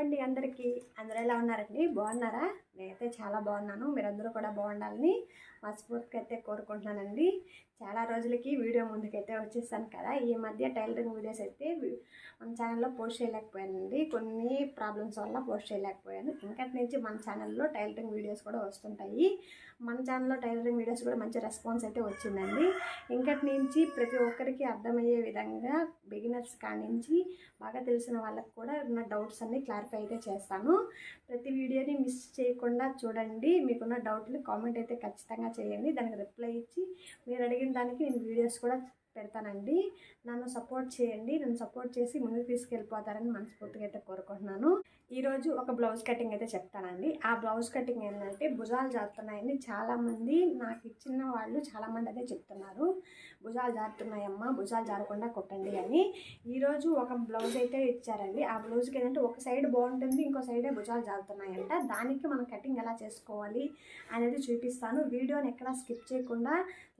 అండి అందరికీ. అందరూ ఎలా ఉన్నారండి? బాగున్నారా? నేనైతే చాలా బాగున్నాను. మీరందరూ కూడా బాగుండాలని మనస్ఫూర్తిగా అయితే కోరుకుంటున్నానండి. చాలా రోజులకి వీడియో ముందుకైతే వచ్చేసాను కదా. ఈ మధ్య టైలరింగ్ వీడియోస్ అయితే మన ఛానల్లో పోస్ట్ చేయలేకపోయానండి. కొన్ని ప్రాబ్లమ్స్ వల్ల పోస్ట్ చేయలేకపోయాను. ఇంకటి నుంచి మన ఛానల్లో టైలరింగ్ వీడియోస్ కూడా వస్తుంటాయి. మన ఛానల్లో టైలరింగ్ వీడియోస్ కూడా మంచి రెస్పాన్స్ అయితే వచ్చిందండి. ఇంకటి నుంచి ప్రతి ఒక్కరికి అర్థమయ్యే విధంగా బిగినర్స్ కానించి బాగా తెలిసిన వాళ్ళకి కూడా ఉన్న డౌట్స్ అన్ని క్లారిఫై అయితే చేస్తాను. ప్రతి వీడియోని మిస్ చేయకుండా చూడండి. మీకున్న డౌట్లు కామెంట్ అయితే ఖచ్చితంగా చేయండి. దానికి రిప్లై ఇచ్చి మీరు అడిగిన దానికి నేను వీడియోస్ కూడా పెడతానండి. నన్ను సపోర్ట్ చేయండి. నన్ను సపోర్ట్ చేసి ముందుకు తీసుకెళ్ళిపోతారని మనస్ఫూర్తిగా అయితే కోరుకుంటున్నాను. ఈరోజు ఒక బ్లౌజ్ కటింగ్ అయితే చెప్తానండి. ఆ బ్లౌజ్ కటింగ్ ఏంటంటే భుజాలు జారుతున్నాయని చాలామంది నాకు ఇచ్చిన వాళ్ళు చాలామంది అదే చెప్తున్నారు. భుజాలు జారుతున్నాయమ్మా భుజాలు జారకుండా కొట్టండి అని. ఈరోజు ఒక బ్లౌజ్ అయితే ఇచ్చారండి. ఆ బ్లౌజ్కి ఏంటంటే ఒక సైడ్ బాగుంటుంది ఇంకో సైడే భుజాలు జారుతున్నాయంట. దానికి మనం కటింగ్ ఎలా చేసుకోవాలి అనేది చూపిస్తాను. వీడియోని ఎక్కడా స్కిప్ చేయకుండా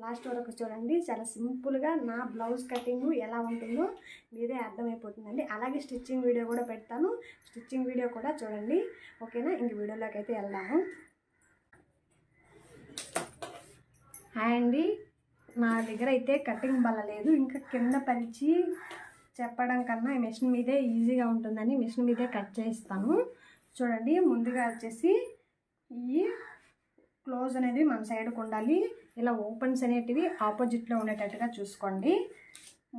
లాస్ట్ వరకు చూడండి. చాలా సింపుల్గా నా బ్లౌజ్ కటింగ్ ఎలా ఉంటుందో మీరే అర్థమైపోతుందండి. అలాగే స్టిచ్చింగ్ వీడియో కూడా పెడతాను. స్టిచ్చింగ్ వీడియో వీడియో కూడా చూడండి. ఓకేనా? ఇంక వీడియోలోకి అయితే వెళ్దాము. హాయ్ అండి. నా దగ్గర అయితే కటింగ్ బల్ల లేదు. ఇంకా కింద పరిచి చెప్పడం కన్నా ఈ మిషన్ మీదే ఈజీగా ఉంటుందని మిషన్ మీదే కట్ చేయిస్తాను. చూడండి ముందుగా వచ్చేసి ఈ క్లోజ్ అనేది మన సైడ్కి ఉండాలి. ఇలా ఓపెన్స్ అనేటివి ఆపోజిట్లో ఉండేటట్టుగా చూసుకోండి.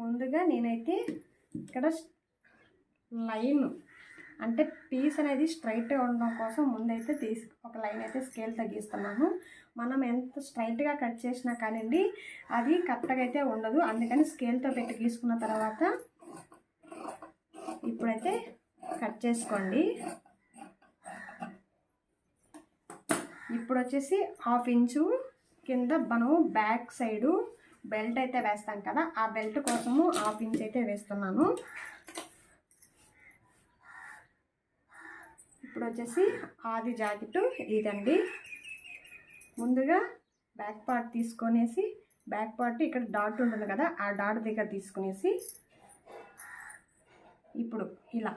ముందుగా నేనైతే ఇక్కడ లైన్ అంటే పీస్ అనేది స్ట్రైట్గా ఉండడం కోసం ముందైతే తీసి ఒక లైన్ అయితే స్కేల్ తగ్గిస్తున్నాను మనం ఎంత స్ట్రైట్గా కట్ చేసినా కానివ్వండి అది కరెక్ట్గా అయితే ఉండదు. అందుకని స్కేల్తో పెట్టి గీసుకున్న తర్వాత ఇప్పుడైతే కట్ చేసుకోండి. ఇప్పుడు వచ్చేసి హాఫ్ ఇంచు కింద మనం బ్యాక్ సైడు బెల్ట్ అయితే వేస్తాం కదా ఆ బెల్ట్ కోసము హాఫ్ ఇంచ్ అయితే వేస్తున్నాను. ఇప్పుడు వచ్చేసి ఆది జాకెట్ ఇదండి. ముందుగా బ్యాక్ పార్ట్ తీసుకొనేసి బ్యాక్ పార్ట్ ఇక్కడ డాట్ ఉంటుంది కదా ఆ డాట్ దగ్గర తీసుకునేసి ఇప్పుడు ఇలా.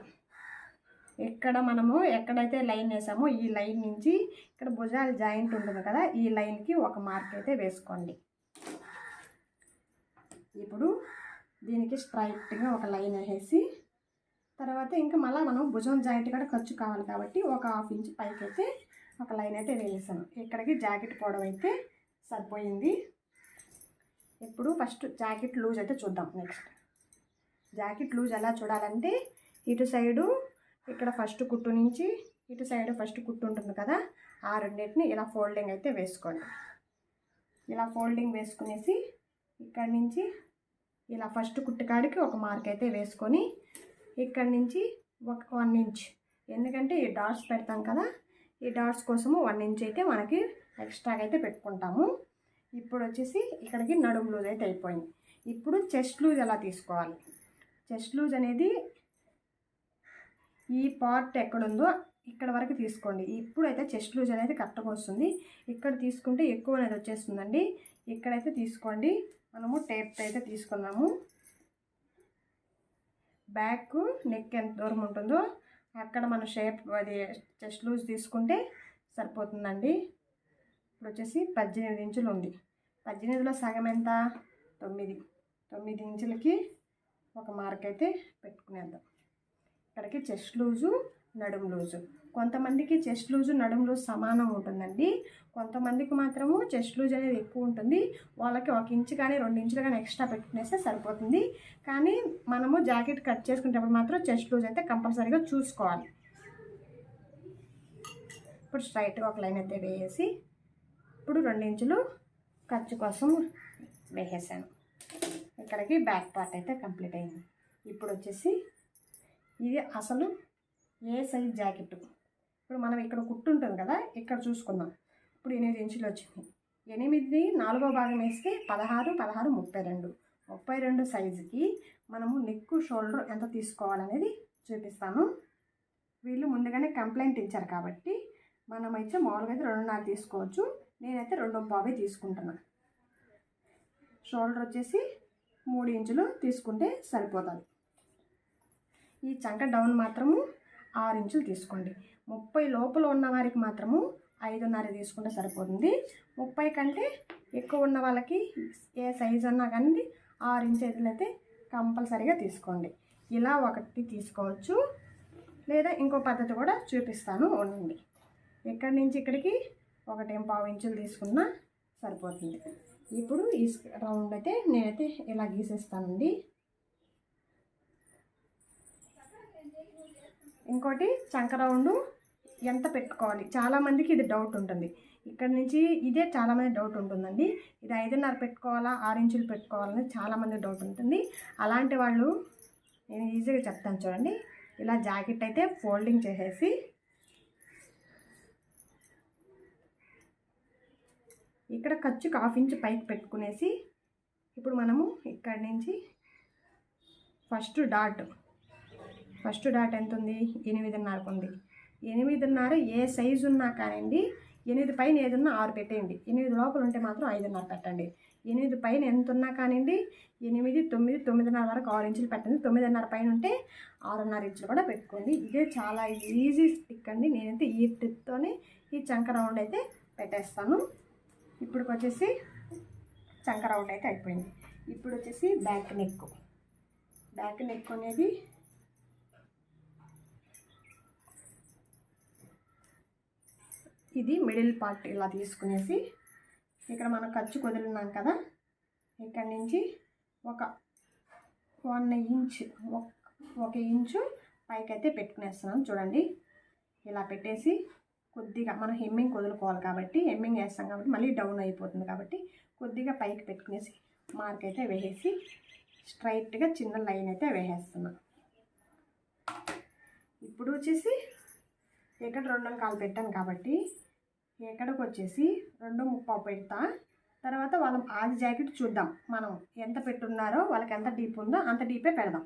ఎక్కడ మనము ఎక్కడైతే లైన్ వేసామో ఈ లైన్ నుంచి ఇక్కడ భుజాలు జాయింట్ ఉంటుంది కదా ఈ లైన్కి ఒక మార్క్ అయితే వేసుకోండి. ఇప్పుడు దీనికి స్ట్రైట్గా ఒక లైన్ వేసి తర్వాత ఇంకా మళ్ళీ మనం భుజం జాయింట్ కూడా ఖర్చు కావాలి కాబట్టి ఒక హాఫ్ ఇంచ్ పైకి అయితే ఒక లైన్ అయితే వేసాను ఇక్కడికి జాకెట్ పొడవు అయితే సరిపోయింది. ఇప్పుడు ఫస్ట్ జాకెట్ లూజ్ అయితే చూద్దాం. నెక్స్ట్. జాకెట్ లూజ్ ఎలా చూడాలంటే ఇటు సైడు ఇక్కడ ఫస్ట్ కుట్టు నుంచి ఇటు సైడ్ ఫస్ట్ కుట్టు ఉంటుంది కదా ఆ రెండింటిని ఇలా ఫోల్డింగ్ అయితే వేసుకోండి. ఇలా ఫోల్డింగ్ వేసుకునేసి ఇక్కడి నుంచి ఇలా ఫస్ట్ కుట్టుకాడికి ఒక మార్క్ అయితే వేసుకొని ఇక్కడి నుంచి ఒక వన్ ఇంచ్. ఎందుకంటే ఈ డాట్స్ పెడతాం కదా ఈ డాట్స్ కోసము వన్ ఇంచ్ అయితే మనకి ఎక్స్ట్రాగా అయితే పెట్టుకుంటాము. ఇప్పుడు వచ్చేసి ఇక్కడికి నడుము లూజ్ అయితే అయిపోయింది. ఇప్పుడు చెస్ట్ లూజ్ ఎలా తీసుకోవాలి? చెస్ట్ లూజ్ అనేది ఈ పార్ట్ ఎక్కడుందో ఇక్కడ వరకు తీసుకోండి. ఇప్పుడైతే చెస్ట్ లూజ్ అనేది కరెక్ట్గా వస్తుంది. ఇక్కడ తీసుకుంటే ఎక్కువ అనేది వచ్చేస్తుందండి. ఇక్కడైతే తీసుకోండి. మనము టేప్ అయితే తీసుకున్నాము. బ్యాక్ నెక్ ఎంత దూరం ఉంటుందో అక్కడ మనం షేప్ అది చెస్ట్ లూజ్ తీసుకుంటే సరిపోతుందండి. ఇప్పుడు వచ్చేసి పద్దెనిమిది ఇంచులు ఉంది. పద్దెనిమిదిలో సగం ఎంత? తొమ్మిది. తొమ్మిది ఇంచులకి ఒక మార్క్ అయితే పెట్టుకునేద్దాం. ఇక్కడికి చెస్ట్ లూజు నడుము లూజు. కొంతమందికి చెస్ట్ లూజు నడుము లూజు సమానం ఉంటుందండి. కొంతమందికి మాత్రము చెస్ట్ లూజ్ అనేది ఎక్కువ ఉంటుంది. వాళ్ళకి ఒక ఇంచు కానీ రెండు ఇంచులు కానీ ఎక్స్ట్రా పెట్టుకునేస్తే సరిపోతుంది. కానీ మనము జాకెట్ కట్ చేసుకునేటప్పుడు మాత్రం చెస్ట్ లూజ్ అయితే కంపల్సరీగా చూసుకోవాలి. ఇప్పుడు స్ట్రైట్గా ఒక లైన్ అయితే వేసి ఇప్పుడు రెండు ఇంచులు ఖర్చు కోసం వేసేసాను. ఇక్కడికి బ్యాక్ పార్ట్ అయితే కంప్లీట్ అయింది. ఇప్పుడు వచ్చేసి ఇది అసలు ఏ సైజ్ జాకెట్? ఇప్పుడు మనం ఇక్కడ కుట్టు ఉంటుంది కదా ఇక్కడ చూసుకుందాం. ఇప్పుడు ఎనిమిది ఇంచులు వచ్చింది. ఎనిమిది నాలుగో భాగం వేస్తే పదహారు పదహారు ముప్పై రెండు. ముప్పై రెండు సైజుకి మనము నెక్ షోల్డర్ ఎంత తీసుకోవాలనేది చూపిస్తాను. వీళ్ళు ముందుగానే కంప్లైంట్ ఇచ్చారు కాబట్టి మనమైతే మామూలుగా అయితే రెండున్నర తీసుకోవచ్చు. నేనైతే రెండు పావే తీసుకుంటున్నాను షోల్డర్ వచ్చేసి మూడు ఇంచులు తీసుకుంటే సరిపోతుంది. ఈ చంక డౌన్ మాత్రము ఆరు ఇంచులు తీసుకోండి. ముప్పై లోపల ఉన్న వారికి మాత్రము ఐదున్నర తీసుకుంటే సరిపోతుంది. ముప్పై కంటే ఎక్కువ ఉన్న వాళ్ళకి ఏ సైజు అన్నా కానీ ఆరు ఇంచులు అయితే కంపల్సరీగా తీసుకోండి. ఇలా ఒకటి తీసుకోవచ్చు. లేదా ఇంకో పద్ధతి కూడా చూపిస్తాను. ఉండండి. ఇక్కడి నుంచి ఇక్కడికి ఒకటేం పావు ఇంచులు తీసుకున్నా సరిపోతుంది. ఇప్పుడు ఈ రౌండ్ అయితే నేనైతే ఇలా గీసేస్తానండి. ఇంకోటి చంక ఎంత పెట్టుకోవాలి? చాలామందికి ఇది డౌట్ ఉంటుంది. ఇక్కడ నుంచి ఇదే చాలామంది డౌట్ ఉంటుందండి. ఇది ఐదున్నర పెట్టుకోవాలా ఆరు ఇంచులు పెట్టుకోవాలని చాలామంది డౌట్ ఉంటుంది. అలాంటి వాళ్ళు నేను ఈజీగా చెప్తాను చూడండి. ఇలా జాకెట్ అయితే ఫోల్డింగ్ చేసేసి ఇక్కడ ఖర్చుకి హాఫ్ ఇంచ్ పైకి పెట్టుకునేసి ఇప్పుడు మనము ఇక్కడి నుంచి ఫస్ట్ డాట్ ఫస్ట్ డాట్ ఎంత ఉంది ఎనిమిదిన్నరకు ఉంది. ఎనిమిదిన్నర ఏ సైజు ఉన్నా కానివ్వండి ఎనిమిది పైన ఏదన్నా ఆరు పెట్టేయండి. ఎనిమిది లోపల ఉంటే మాత్రం ఐదున్నర పెట్టండి. ఎనిమిది పైన ఎంత ఉన్నా కానివ్వండి ఎనిమిది తొమ్మిది తొమ్మిదిన్నర వరకు ఆరు ఇంచులు పెట్టండి. తొమ్మిదిన్నర పైన ఉంటే ఆరున్నర ఇంచులు కూడా పెట్టుకోండి. ఇదే చాలా ఈజీ స్టిక్ అండి. నేనైతే ఈ ట్రిప్తోనే ఈ చంక రౌండ్ అయితే పెట్టేస్తాను. ఇప్పుడు వచ్చేసి చంక రౌండ్ అయితే అయిపోయింది. ఇప్పుడు వచ్చేసి బ్యాక్ నెక్ బ్యాక్ నెక్ అనేది ఇది మిడిల్ పార్ట్ ఇలా తీసుకునేసి ఇక్కడ మనం ఖర్చు కుదిరినాం కదా ఇక్కడ నుంచి ఒక వన్ ఇంచ్ ఒక ఇంచు పైకైతే పెట్టుకునేస్తున్నాను చూడండి ఇలా పెట్టేసి కొద్దిగా మనం హెమ్మింగ్ కుదులుకోవాలి కాబట్టి హెమ్మింగ్ వేస్తాం కాబట్టి మళ్ళీ డౌన్ అయిపోతుంది కాబట్టి కొద్దిగా పైకి పెట్టుకునేసి మార్క్ అయితే వేసేసి స్ట్రైట్గా చిన్న లైన్ అయితే వేసేస్తున్నాం. ఇప్పుడు వచ్చేసి ఇక్కడ రెండు కాలు పెట్టాను కాబట్టి ఎక్కడికి వచ్చేసి రెండు ముప్పావు పెడతా. తర్వాత వాళ్ళ ఆది జాకెట్ చూద్దాం. మనం ఎంత పెట్టున్నారో వాళ్ళకి ఎంత డీప్ ఉందో అంత డీపే పెడదాం.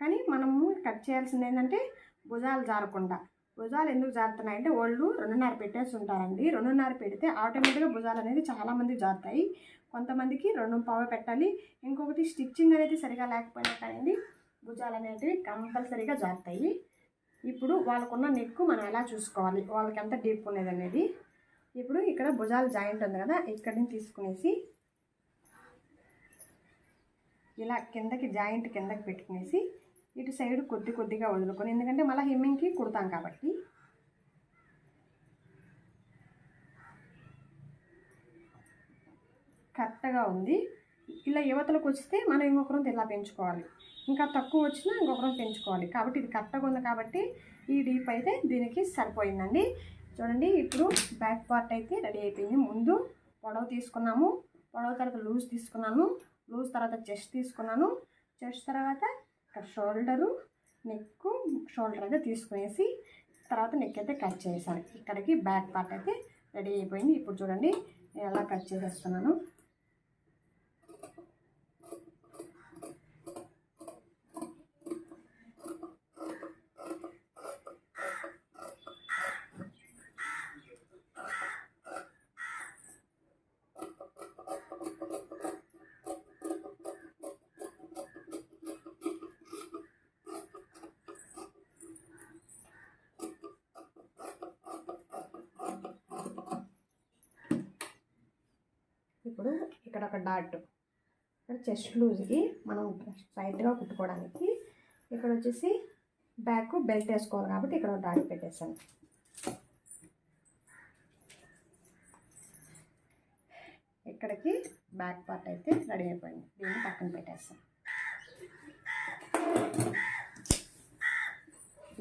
కానీ మనము కట్ చేయాల్సింది ఏంటంటే భుజాలు జారకుండా. భుజాలు ఎందుకు జారుతున్నాయంటే వాళ్ళు రెండున్నర పెట్టేసి ఉంటారండి. రెండున్నర పెడితే ఆటోమేటిక్గా భుజాలు అనేది చాలామంది జారుతాయి. కొంతమందికి రెండు పావు పెట్టాలి. ఇంకొకటి స్టిచ్చింగ్ అనేది సరిగా లేకపోయినా కానీ భుజాలు అనేటివి కంపల్సరీగా జారుతాయి. ఇప్పుడు వాళ్ళకున్న నెక్ మనం ఎలా చూసుకోవాలి? వాళ్ళకి ఎంత డీప్ ఉన్నది అనేది. ఇప్పుడు ఇక్కడ భుజాలు జాయింట్ ఉంది కదా ఇక్కడి నుంచి తీసుకునేసి ఇలా కిందకి జాయింట్ కిందకి పెట్టుకునేసి ఇటు సైడ్ కొద్ది కొద్దిగా వదులుకొని ఎందుకంటే మళ్ళీ హెమ్మింగ్కి కుడతాం కాబట్టి. కరెక్ట్గా ఉంది. ఇలా యువతలకు వస్తే మనం ఇంకొకరం ఇలా పెంచుకోవాలి? ఇంకా తక్కువ వచ్చినా ఇంకొకరం పెంచుకోవాలి. కాబట్టి ఇది కరెక్ట్గా ఉంది కాబట్టి ఈ డీప్ అయితే దీనికి సరిపోయిందండి. చూడండి ఇప్పుడు బ్యాక్ పార్ట్ అయితే రెడీ అయిపోయింది. ముందు పొడవు తీసుకున్నాము. పొడవు తర్వాత లూజ్ తీసుకున్నాను. లూజ్ తర్వాత చెస్ట్ తీసుకున్నాను. చెస్ట్ తర్వాత షోల్డరు నెక్ షోల్డర్ అయితే తీసుకునేసి తర్వాత నెక్ అయితే కట్ చేశాను. ఇక్కడికి బ్యాక్ పార్ట్ అయితే రెడీ అయిపోయింది. ఇప్పుడు చూడండి నేను ఎలా కట్ చేసేస్తున్నాను. ఇప్పుడు ఇక్కడ ఒక డాట్. ఇక్కడ చెస్ట్ లూజ్కి మనం స్ట్రైట్గా కుట్టుకోవడానికి ఇక్కడ వచ్చేసి బ్యాక్ బెల్ట్ వేసుకోవాలి కాబట్టి ఇక్కడ ఒక డాట్ పెట్టేసాను ఇక్కడికి బ్యాక్ పార్ట్ అయితే రెడీ అయిపోయింది. దీన్ని పక్కన పెట్టేస్తాం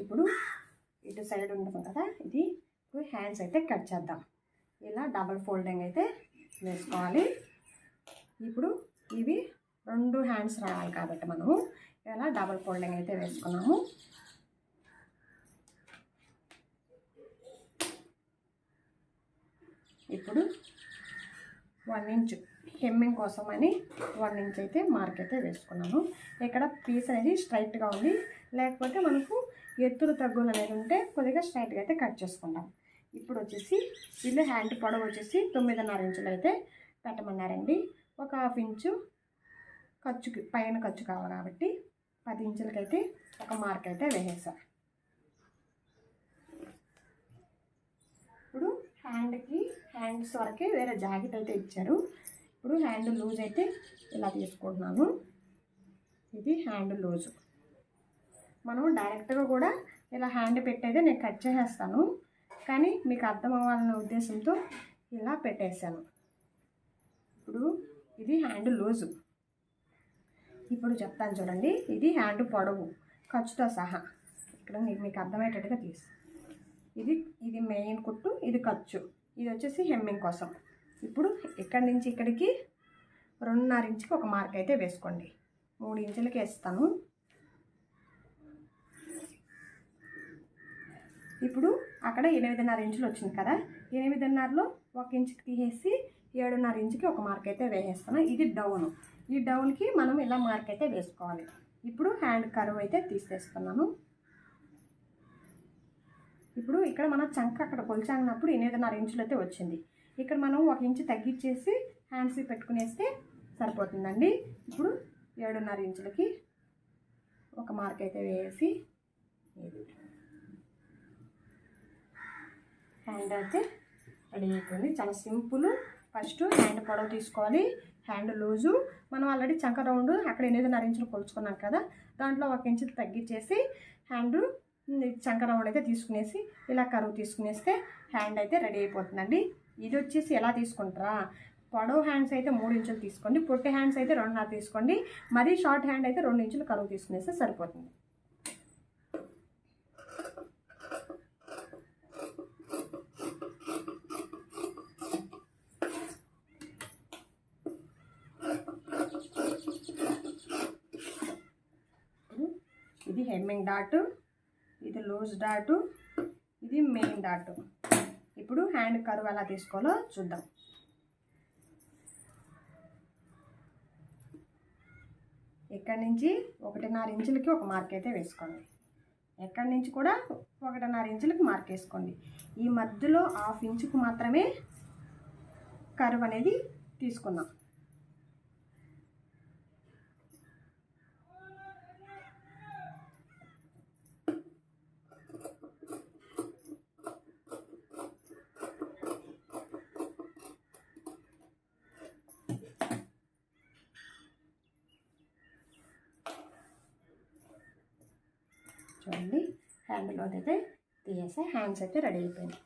ఇప్పుడు ఇటు సైడ్ ఉంటుంది కదా ఇది ఇప్పుడు హ్యాండ్స్ అయితే కట్ చేద్దాం. ఇలా డబల్ ఫోల్డింగ్ అయితే వేసుకోవాలి. ఇప్పుడు ఇవి రెండు హ్యాండ్స్ రావాలి కాబట్టి మనము. ఇలా డబల్ ఫోల్డింగ్ అయితే వేసుకున్నాము. ఇప్పుడు వన్ ఇంచ్ హెమ్మింగ్ కోసం అని వన్ ఇంచ్ అయితే మార్క్ అయితే వేసుకున్నాను ఇక్కడ పీస్ అనేది స్ట్రైట్గా ఉంది. లేకపోతే మనకు ఎత్తులు తగ్గులు అనేది ఉంటే కొద్దిగా స్ట్రైట్గా అయితే కట్ చేసుకుంటాం. ఇప్పుడు వచ్చేసి వీళ్ళు హ్యాండ్ పొడవు వచ్చేసి తొమ్మిదిన్నర ఇంచులు అయితే పెట్టమన్నారండి. ఒక హాఫ్ ఇంచు ఖర్చుకి పైన ఖర్చు కావాలి కాబట్టి పది ఇంచులకైతే ఒక మార్క్ అయితే వేసేసారు ఇప్పుడు హ్యాండ్కి హ్యాండ్స్ వరకే వేరే జాకెట్ అయితే ఇచ్చారు. ఇప్పుడు హ్యాండ్ లూజ్ అయితే ఇలా తీసుకుంటున్నాను ఇది హ్యాండ్ లూజు. మనం డైరెక్ట్గా కూడా ఇలా హ్యాండ్ పెట్టయితే నేను కట్ చేసేస్తాను. కానీ మీకు అర్థం అవ్వాలనే ఉద్దేశంతో ఇలా పెట్టేశాను. ఇప్పుడు ఇది హ్యాండ్ లూజు. ఇప్పుడు చెప్తాను చూడండి ఇది హ్యాండ్ పొడవు ఖర్చుతో సహా. ఇక్కడ మీకు మీకు అర్థమయ్యేటట్టుగా తీసు. ఇది ఇది మెయిన్ కుట్టు ఇది ఖర్చు. ఇది వచ్చేసి హెమ్మింగ్ కోసం. ఇప్పుడు ఇక్కడి నుంచి ఇక్కడికి రెండున్నర ఇంచుకి ఒక మార్క్ అయితే వేసుకోండి. మూడు ఇంచులకి వేస్తాను. ఇప్పుడు అక్కడ ఎనిమిదిన్నర ఇంచులు వచ్చింది కదా. ఎనిమిదిన్నరలో ఒక ఇంచుకి తీసేసి ఏడున్నర ఇంచుకి ఒక మార్క్ అయితే వేసేస్తాను. ఇది డౌన్ ఈ డౌన్కి మనం ఇలా మార్క్ అయితే వేసుకోవాలి. ఇప్పుడు హ్యాండ్ కర్వ్ అయితే తీసేస్తున్నాను. ఇప్పుడు ఇక్కడ మన చంక అక్కడ కొలిచాగినప్పుడు ఎనిమిదిన్నర ఇంచులు అయితే వచ్చింది. ఇక్కడ మనం ఒక ఇంచు తగ్గించేసి హ్యాండ్స్ పెట్టుకునేస్తే సరిపోతుందండి. ఇప్పుడు ఏడున్నర ఇంచులకి ఒక మార్క్ అయితే వేసి ఇది హ్యాండ్ అయితే రెడీ అవుతుంది చాలా సింపుల్. ఫస్ట్ హ్యాండ్ పొడవు తీసుకోవాలి. Hand loose. మనం ఆల్రెడీ చంక రౌండ్ అక్కడ ఎనిమిదిన్నర ఇంచులు కొలుచుకున్నాం కదా దాంట్లో ఒక ఇంచు తగ్గించేసి హ్యాండ్ చంక రౌండ్ అయితే తీసుకునేసి ఇలా కరువు తీసుకునేస్తే హ్యాండ్ అయితే రెడీ అయిపోతుందండి. ఇది వచ్చేసి ఎలా తీసుకుంటారా? పొడవు హ్యాండ్స్ అయితే మూడు ఇంచులు తీసుకోండి. పొట్టి హ్యాండ్స్ అయితే రెండున్నర తీసుకోండి. మరీ షార్ట్ హ్యాండ్ అయితే రెండు ఇంచులు కరువు తీసుకునేస్తే సరిపోతుంది ఇది హెమ్మింగ్ డాటు ఇది లూజ్ డాటు ఇది మెయిన్ డాటు. ఇప్పుడు హ్యాండ్ కరువు ఎలా తీసుకోవాలో చూద్దాం. ఇక్కడి నుంచి? ఒకటిన్నర ఇంచులకి ఒక మార్క్ అయితే వేసుకోండి. ఎక్కడి నుంచి కూడా ఒకటిన్నర ఇంచులకి మార్క్ వేసుకోండి. ఈ మధ్యలో హాఫ్ ఇంచుకు మాత్రమే కరువు అనేది తీసుకుందాం చూడండి హ్యాండ్లో అయితే తీసేసా హ్యాండ్స్ అయితే రెడీ అయిపోయింది.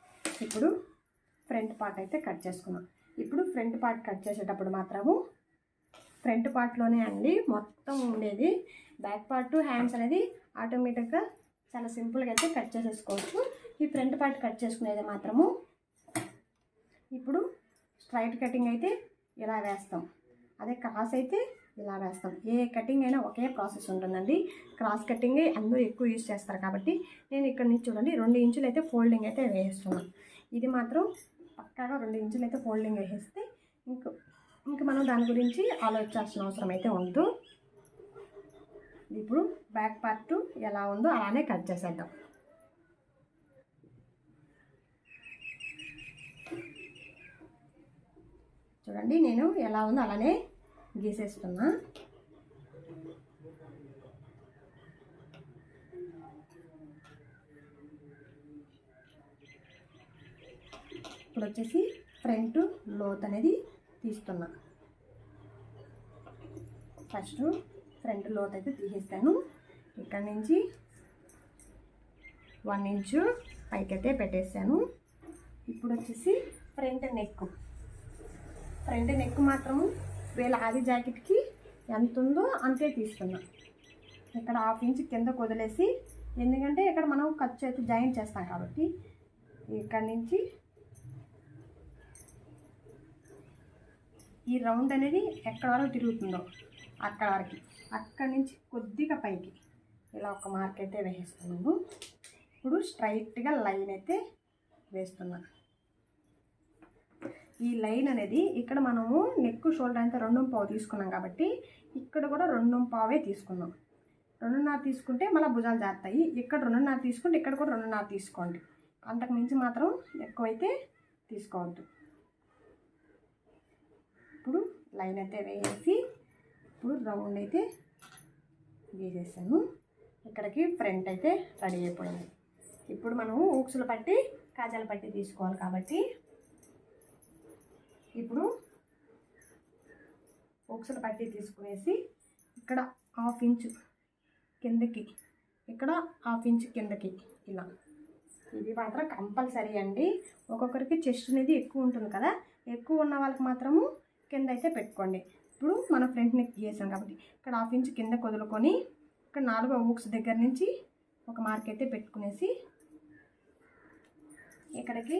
ఇప్పుడు ఫ్రంట్ పార్ట్ అయితే కట్ చేసుకున్నాం. ఇప్పుడు ఫ్రంట్ పార్ట్ కట్ చేసేటప్పుడు మాత్రము ఫ్రంట్ పార్ట్లోనే అండి మొత్తం ఉండేది. బ్యాక్ పార్ట్ హ్యాండ్స్ అనేది ఆటోమేటిక్గా చాలా సింపుల్గా అయితే కట్ చేసేసుకోవచ్చు. ఈ ఫ్రంట్ పార్ట్ కట్ చేసుకునేది మాత్రము ఇప్పుడు స్ట్రైట్ కటింగ్ అయితే ఇలా వేస్తాం. అదే క్రాస్ అయితే ఇలా వేస్తాం. ఏ కటింగ్ అయినా ఒకే ప్రాసెస్ ఉంటుందండి. క్రాస్ కటింగ్ అందరూ ఎక్కువ యూజ్ చేస్తారు కాబట్టి నేను ఇక్కడ నుంచి చూడండి రెండు ఇంచులు అయితే ఫోల్డింగ్ అయితే వేస్తున్నాను. ఇది మాత్రం పక్కాగా రెండు ఇంచులు అయితే ఫోల్డింగ్ వేసేస్తే ఇంక ఇంక మనం దాని గురించి ఆలోచించాల్సిన అవసరం అయితే ఉండదు. ఇప్పుడు బ్యాక్ పార్ట్ ఎలా ఉందో అలానే కట్ చేసేద్దాం. చూడండి నేను ఎలా ఉందో అలానే గీసేస్తున్నా. ఇప్పుడు వచ్చేసి ఫ్రంట్ లోత్ అనేది తీస్తున్నా. ఫస్ట్ ఫ్రంట్ లోత్ అయితే తీసేస్తాను. ఇక్కడ నుంచి వన్ ఇంచు పైకైతే పెట్టేసాను ఇప్పుడు వచ్చేసి ఫ్రంట్ నెక్. ఫ్రంట్ నెక్ మాత్రము వీళ్ళ ఆది జాకెట్కి ఎంత ఉందో అంతే తీసుకున్నా. ఇక్కడ హాఫ్ ఇంచ్ కిందకు వదిలేసి ఎందుకంటే ఇక్కడ మనం ఖర్చు అయితే జాయిన్ చేస్తాం కాబట్టి ఇక్కడ నుంచి ఈ రౌండ్ అనేది ఎక్కడ వరకు తిరుగుతుందో అక్కడ వరకు. అక్కడి నుంచి కొద్దిగా పైకి ఇలా ఒక మార్క్ అయితే వేసేస్తున్నాను ఇప్పుడు స్ట్రైట్గా లైన్ అయితే వేస్తున్నాను ఈ లైన్ అనేది ఇక్కడ మనము నెక్ షోల్డర్ అంతా రెండు పావు తీసుకున్నాం కాబట్టి ఇక్కడ కూడా రెండు పావే తీసుకున్నాం. రెండున్నర తీసుకుంటే మళ్ళీ భుజాలు జారుతాయి. ఇక్కడ రెండున్నర తీసుకుంటే ఇక్కడ కూడా రెండున్నర తీసుకోండి. అంతకు మించి మాత్రం ఎక్కువైతే తీసుకోవద్దు. ఇప్పుడు లైన్ అయితే వేసి ఇప్పుడు రౌండ్ అయితే గీసేసాను. ఇక్కడికి ఫ్రంట్ అయితే రెడీ అయిపోయింది. ఇప్పుడు మనము ఊక్సులు పట్టి కాజాల పట్టి తీసుకోవాలి కాబట్టి ఇప్పుడు ఒకసల పట్టి తీసుకునేసి ఇక్కడ హాఫ్ ఇంచు కిందకి ఇక్కడ హాఫ్ ఇంచ్ కిందకి ఇలా. ఇది మాత్రం కంపల్సరీ అండి. ఒక్కొక్కరికి చెస్ట్ అనేది ఎక్కువ ఉంటుంది కదా. ఎక్కువ ఉన్న వాళ్ళకి మాత్రము కింద అయితే పెట్టుకోండి. ఇప్పుడు మనం ఫ్రంట్ నెక్ గీసాం కాబట్టి ఇక్కడ హాఫ్ ఇంచ్ కింద వదులుకొని ఇక్కడ నాలుగో ఊక్స్ దగ్గర నుంచి ఒక మార్క్ అయితే పెట్టుకునేసి ఇక్కడికి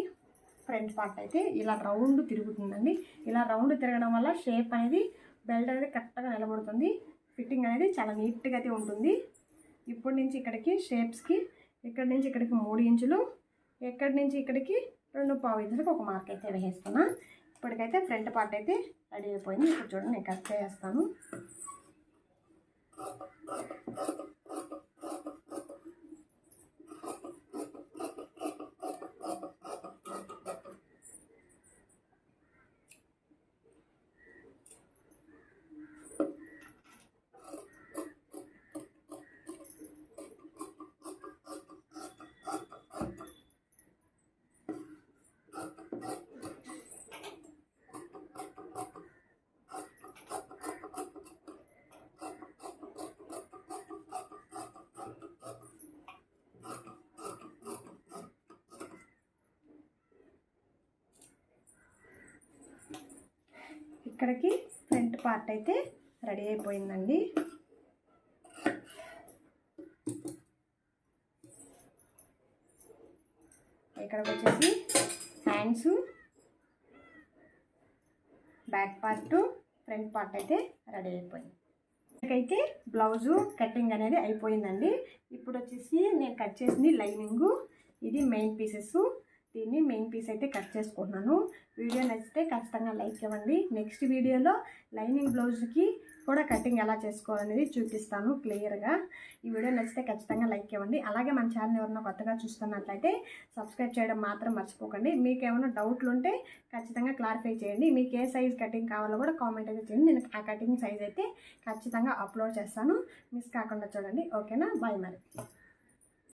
ఫ్రంట్ పార్ట్ అయితే ఇలా రౌండ్ తిరుగుతుందండి. ఇలా రౌండ్ తిరగడం వల్ల షేప్ అనేది బెల్ట్ అనేది కరెక్ట్గా నిలబడుతుంది. ఫిట్టింగ్ అనేది చాలా నీట్గా అయితే ఉంటుంది. ఇప్పటి నుంచి ఇక్కడికి షేప్స్కి ఇక్కడి నుంచి ఇక్కడికి మూడు ఇంచులు ఎక్కడి నుంచి ఇక్కడికి రెండు పావు ఇంచులకు ఒక మార్క్ అయితే వేసేస్తున్నా. ఇప్పటికైతే ఫ్రంట్ పార్ట్ అయితే రెడీ అయిపోయింది. ఇప్పుడు చూడండి నేను కట్ చేస్తాను ఇక్కడికి ఫ్రంట్ పార్ట్ అయితే రెడీ అయిపోయిందండి. ఇక్కడికి వచ్చేసి hands back part front part అయితే రెడీ అయిపోయింది. ఇక్కడికైతే బ్లౌజు కటింగ్ అనేది అయిపోయిందండి. ఇప్పుడు వచ్చేసి నేను కట్ చేసింది లైనింగు. ఇది మెయిన్ పీసెస్. దీన్ని మెయిన్ పీస్ అయితే కట్ చేసుకుంటున్నాను. వీడియో నచ్చితే ఖచ్చితంగా లైక్ ఇవ్వండి. నెక్స్ట్ వీడియోలో లైనింగ్ బ్లౌజ్కి కూడా కటింగ్ ఎలా చేసుకోవాలనేది చూపిస్తాను క్లియర్గా ఈ వీడియో నచ్చితే ఖచ్చితంగా లైక్ ఇవ్వండి. అలాగే మన ఛానల్ ఎవరైనా కొత్తగా చూస్తున్నట్లయితే సబ్స్క్రైబ్ చేయడం మాత్రం మర్చిపోకండి. మీకు ఏమైనా డౌట్లు ఉంటే ఖచ్చితంగా క్లారిఫై చేయండి. మీకు ఏ సైజ్ కటింగ్ కావాలో కూడా కామెంట్ అయితే చేయండి. నేను ఆ కటింగ్ సైజ్ అయితే ఖచ్చితంగా అప్లోడ్ చేస్తాను. మిస్ కాకుండా చూడండి. ఓకేనా బాయ్ మరి.